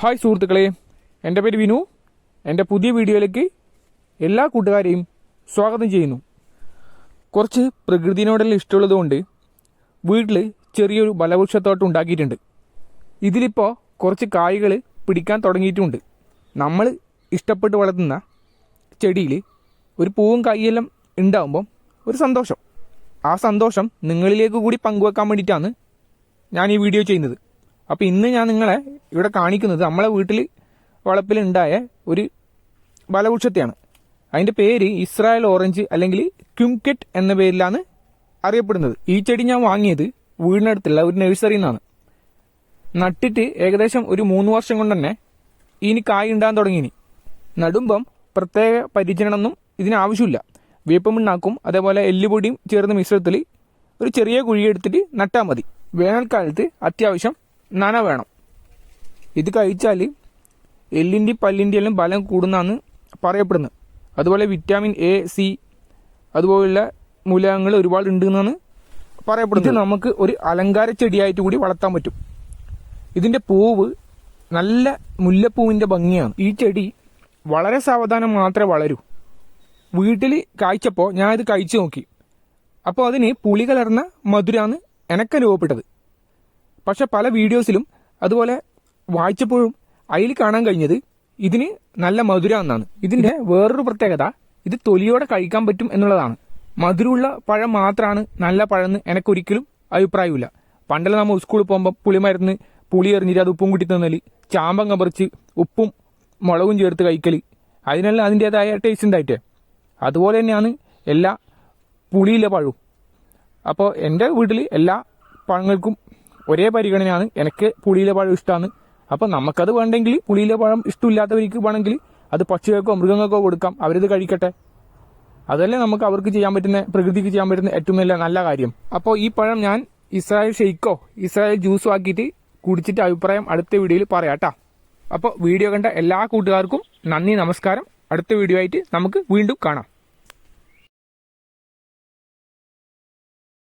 Hi സുഹൃത്തുക്കളെ എന്റെ പേര് വിനു. എന്റെ പുതിയ വീഡിയോയിലേക്ക് എല്ലാ കൂട്ടുകാരെയും സ്വാഗതം ചെയ്യുന്നു. കുറച്ച് പ്രകൃതിനോടെല്ലാം ഇഷ്ടമുള്ളതുകൊണ്ട് വീട്ടിൽ ചെറിയൊരു ബലവൃക്ഷത്തോട്ടം ഉണ്ടാക്കിയിട്ടുണ്ട്. ഇതിലിപ്പോൾ കുറച്ച് കായ്കൾ പിടിക്കാൻ തുടങ്ങിയിട്ടുമുണ്ട് നമ്മൾ ഇഷ്ടപ്പെട്ട് വളർത്തുന്ന ചെടിയിൽ ഒരു പൂവും കായെല്ലാം ഉണ്ടാകുമ്പം ഒരു സന്തോഷം. ആ സന്തോഷം നിങ്ങളിലേക്ക് കൂടി പങ്കുവെക്കാൻ വേണ്ടിയിട്ടാണ് ഞാൻ ഈ വീഡിയോ ചെയ്യുന്നത്. അപ്പോൾ ഇന്ന് ഞാൻ നിങ്ങളെ ഇവിടെ കാണിക്കുന്നത് നമ്മളെ വീട്ടിൽ വളപ്പിലുണ്ടായ ഒരു ബലവൃക്ഷത്തെയാണ്. അതിന്റെ പേര് ഇസ്രായേൽ ഓറഞ്ച് അല്ലെങ്കിൽ ക്യുംകെറ്റ് എന്ന പേരിലാണ് അറിയപ്പെടുന്നത്. ഈ ചെടി ഞാൻ വാങ്ങിയത് വീടിനടുത്തുള്ള ഒരു നഴ്സറിയിൽ നിന്നാണ്. നട്ടിട്ട് ഏകദേശം ഒരു മൂന്ന് വർഷം കൊണ്ട് തന്നെ ഇനി കായ് ഉണ്ടാകാൻ തുടങ്ങിയിനി നടുമ്പം പ്രത്യേക പരിചരണമൊന്നും ഇതിനാവശ്യമില്ല വേപ്പമിണ്ണാക്കും അതേപോലെ എല്ലുപൊടിയും ചേർന്ന മിശ്രത്തിൽ ഒരു ചെറിയ കുഴി എടുത്തിട്ട് നട്ടാൽ മതി. വേനൽക്കാലത്ത് അത്യാവശ്യം നന വേണം. ഇത് കഴിച്ചാൽ എല്ലിന്റെ പല്ലിന്റെ എല്ലാം ബലം കൂടുന്നതാണ് പറയപ്പെടുന്നത്. അതുപോലെ വിറ്റാമിൻ എ സി അതുപോലുള്ള മൂലകങ്ങൾ ഒരുപാട് ഉണ്ട് എന്നാണ് പറയപ്പെടുന്നത് നമുക്ക് ഒരു അലങ്കാര ചെടിയായിട്ട് കൂടി വളർത്താൻ പറ്റും. ഇതിന്റെ പൂവ് നല്ല മുല്ലപ്പൂവിന്റെ ഭംഗിയാണ്. ഈ ചെടി വളരെ സാവധാനം മാത്രമേ വളരൂ. വീട്ടിൽ കായ്ച്ചപ്പോൾ ഞാൻ ഇത് കഴിച്ചു നോക്കി. അപ്പോൾ അതിന് പുളി കലർന്ന മധുരാന്ന് എനക്ക് അനുഭവപ്പെട്ടത്. പക്ഷെ പല വീഡിയോസിലും അതുപോലെ വായിച്ചപ്പോഴും അതിൽ കാണാൻ കഴിഞ്ഞത് ഇതിന് നല്ല മധുര എന്നാണ് ഇതിന്റെ വേറൊരു പ്രത്യേകത ഇത് തൊലിയോടെ കഴിക്കാൻ പറ്റും എന്നുള്ളതാണ്. മധുരമുള്ള പഴം മാത്രമാണ് നല്ല പഴം എനക്കൊരിക്കലും അഭിപ്രായമില്ല. പണ്ടെല്ലാം നമ്മൾ സ്കൂളിൽ പോകുമ്പോൾ പുളിമരുന്ന് പുളി എറിഞ്ഞിട്ട് അത് ഉപ്പും കൂട്ടി തന്നൽ ചാമ്പം കമ്പറിച്ച് ഉപ്പും മുളകും ചേർത്ത് കഴിക്കൽ അതിനെല്ലാം അതിന്റെതായ ടേസ്റ്റ് ഉണ്ടായിട്ടേ. അതുപോലെ തന്നെയാണ് എല്ലാ പുളിയിലെ പഴവും. അപ്പോൾ എന്റെ വീട്ടിൽ എല്ലാ പഴങ്ങൾക്കും ഒരേ പരിഗണനയാണ്. എനിക്ക് പുളിയിലെ പഴം ഇഷ്ടമാണ് അപ്പോൾ നമുക്കത് വേണ്ടെങ്കിൽ പുളിയിലെ പഴം ഇഷ്ടമില്ലാത്തവർക്ക് വേണമെങ്കിൽ അത് പക്ഷികൾക്കോ മൃഗങ്ങൾക്കോ കൊടുക്കാം. അവരിത് കഴിക്കട്ടെ. അതല്ലേ നമുക്ക് അവർക്ക് ചെയ്യാൻ പറ്റുന്ന പ്രകൃതിക്ക് ചെയ്യാൻ പറ്റുന്ന ഏറ്റവും നല്ല നല്ല കാര്യം. അപ്പോൾ ഈ പഴം ഞാൻ ഇസ്രായേൽ ഷെയ്ക്കോ ഇസ്രായേൽ ജ്യൂസോ ആക്കിയിട്ട് കുടിച്ചിട്ട് അഭിപ്രായം അടുത്ത വീഡിയോയിൽ പറയാട്ടാ അപ്പോൾ വീഡിയോ കണ്ട എല്ലാ കൂട്ടുകാർക്കും നന്ദി നമസ്കാരം. അടുത്ത വീഡിയോ ആയിട്ട് നമുക്ക് വീണ്ടും കാണാം.